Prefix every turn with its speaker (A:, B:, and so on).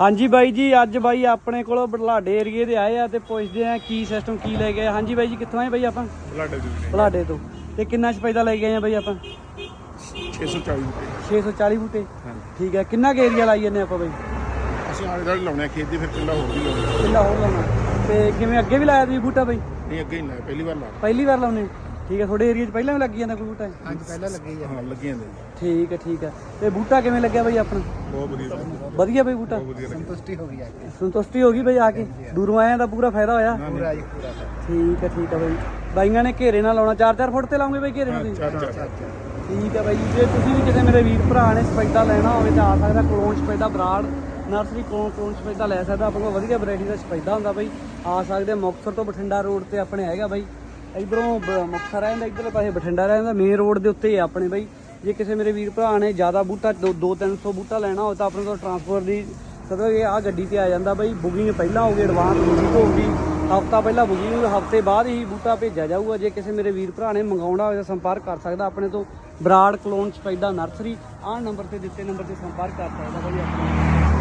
A: ਹਾਂਜੀ ਬਾਈ ਜੀ ਅੱਜ ਬਾਈ ਆਪਣੇ ਕੋਲ ਬਲਾਡੇ ਏਰੀਏ ਦੇ ਆਏ ਆ ਤੇ ਪੁੱਛਦੇ ਆ ਕੀ ਸਿਸਟਮ ਕੀ ਲੈ ਗਏ ਹਾਂਜੀ ਬਾਈ ਜੀ ਕਿੱਥੋਂ ਆਏ ਬਾਈ ਆਪਾਂ?
B: ਬਲਾਡੇ ਦੇ ਵੀਰੇ
A: ਬਲਾਡੇ ਤੋਂ। ਤੇ ਕਿੰਨਾ ਸਪੈਦਾ ਲੈ ਗਏ ਆ ਬਾਈ ਆਪਾਂ?
B: 640 ਰੁਪਏ
A: 640 ਬੂਟੇ।
B: ਹਾਂਜੀ।
A: ਠੀਕ ਹੈ ਕਿੰਨਾ ਕੁ ਏਰੀਆ ਲਾਈ ਜੰਨੇ ਆਪਾਂ ਬਾਈ?
B: ਅਸੀਂ ਆਲੇ ਦਾਲੇ ਲਾਉਣੇ ਆ ਖੇਤ ਦੀ ਫਿਰ ਕਿੱਲਾ ਹੋਰ ਵੀ ਲਾਉਣੇ।
A: ਕਿੰਨਾ ਹੋਰ ਲਾਉਣਾ। ਤੇ ਕਿਵੇਂ ਅੱਗੇ ਵੀ ਲਾਇਆ ਤੁਸੀਂ ਬੂਟਾ ਬਾਈ?
B: ਨਹੀਂ ਅੱਗੇ ਹੀ ਲਾਇਆ ਪਹਿਲੀ ਵਾਰ ਲਾ
A: ਪਹਿਲੀ ਵਾਰ ਲਾਉਨੇ ਠੀਕ ਹੈ ਤੁਹਾਡੇ ਏਰੀਆ 'ਚ ਪਹਿਲਾਂ ਵੀ ਲੱਗੀ ਜਾਂਦਾ ਕੋਈ ਬੂਟਾ?
B: ਹਾਂਜੀ ਪਹਿਲਾਂ ਲੱਗੇ ਹਾਂ ਲੱਗੀਆਂ ਨੇ।
A: ਠੀਕ ਹੈ ਠੀਕ ਹੈ ਤੇ ਬੂਟਾ ਕਿਵੇਂ ਲੱਗਿਆ ਬਾਈ ਆਪਣਾ?
B: ਬਹੁਤ ਵਧੀਆ
A: ਵਧੀਆ ਬਾਈ ਬੂਟਾ?
B: ਬਹੁਤ ਵਧੀਆ ਲੱਗਿਆ।
C: ਸੰਤੁਸ਼ਟੀ ਹੋ ਗਈ ਆ ਕੇ।
A: ਸੰਤੁਸ਼ਟੀ ਹੋ ਗਈ ਬਾਈ ਆ ਕੇ? ਦੂਰੋਂ ਆਇਆ ਤਾਂ ਪੂਰਾ ਫਾਇਦਾ ਹੋਇਆ?
C: ਪੂਰਾ ਜੀ ਪੂਰਾ
A: ਠੀਕ ਹੈ ਠੀਕ ਹੈ ਬਾਈ। ਬਾਈਆਂ ਨੇ ਘੇਰੇ ਨਾਲ ਲਾਉਣਾ। 4-4 ਫੁੱਟ ਤੇ ਲਾਉਂਗੇ ਬਾਈ ਘੇਰੇ ਨੂੰ ਤੁਸੀਂ? ਠੀਕ ਹੈ ਬਾਈ। ਜੀ ਜੇ ਤੁਸੀਂ ਵੀ ਕਿਤੇ ਮੇਰੇ ਵੀਰ ਭਰਾ ਨੇ ਸਪੈਦਾ ਲੈਣਾ ਹੋਵੇ ਤਾਂ ਆ ਸਕਦਾ ਕਲੋਨ ਸਪੈਦਾ ਬਰਾੜ ਨਰਸਰੀ ਕਲੋਨ ਕਲੋਨ ਸਪੈਦਾ ਲੈ ਸਕਦਾ। ਆਪਣੇ ਕੋਲ ਵਧੀਆ ਵੈਰਾਈਟੀ ਦਾ ਸਪੈਦਾ ਹੁੰਦਾ ਬਾਈ। ਆ ਸਕਦੇ ਆ, ਮੁਕਤਸਰ ਤੋਂ ਬਠਿੰਡਾ ਰੋਡ ਤੇ ਆਪਣੇ ਹੈਗਾ ਬਾਈ। ਇਧਰੋਂ ਮੁਕਤਸਰ ਰਹਿੰਦਾ ਇਧਰਲੇ ਪਾਸੇ ਬਠਿੰਡਾ ਰਹਿੰਦਾ। ਮੇਨ ਰੋਡ ਦੇ ਉੱਤੇ ਹੀ ਆ ਆਪਣੇ ਬਾਈ। ਜੇ ਕਿਸੇ ਮੇਰੇ ਵੀਰ ਭਰਾ ਨੇ ਜ਼ਿਆਦਾ ਬੂਟਾ 2-300 ਬੂਟਾ ਲੈਣਾ ਹੋਵੇ ਤਾਂ ਆਪਣੇ ਕੋਲ ਟਰਾਂਸਫਰ ਦੀ ਸਦਾ ਇਹ ਆ ਗੱਡੀ ਤੇ ਆ ਜਾਂਦਾ ਬਾਈ ਬੁਕਿੰਗ ਪਹਿਲਾਂ ਹੋ ਗਈ ਐਡਵਾਂਸ ਬੁਕਿੰਗ ਹੋ ਗਈ, ਹਫਤਾ ਪਹਿਲਾਂ ਬੁਕਿੰਗ ਹਫ਼ਤੇ ਬਾਅਦ ਹੀ ਬੂਟਾ ਭੇਜਿਆ ਜਾਊਗਾ। ਜੇ ਕਿਸੇ ਮੇਰੇ ਵੀਰ ਭਰਾ ਨੇ ਮੰਗਾਉਣਾ ਹੋਵੇ ਤਾਂ ਸੰਪਰਕ ਕਰ ਸਕਦਾ, ਆਪਣੇ ਤੋਂ ਬਰਾੜ ਕਲੋਨ ਸਪੈਦਾ ਨਰਸਰੀ, ਆਹ ਨੰਬਰ ਤੇ ਦਿੱਤੇ ਨੰਬਰ ਤੇ ਸੰਪਰਕ ਕਰ ਸਕਦਾ ਬਾਈ ਆਪਣਾ।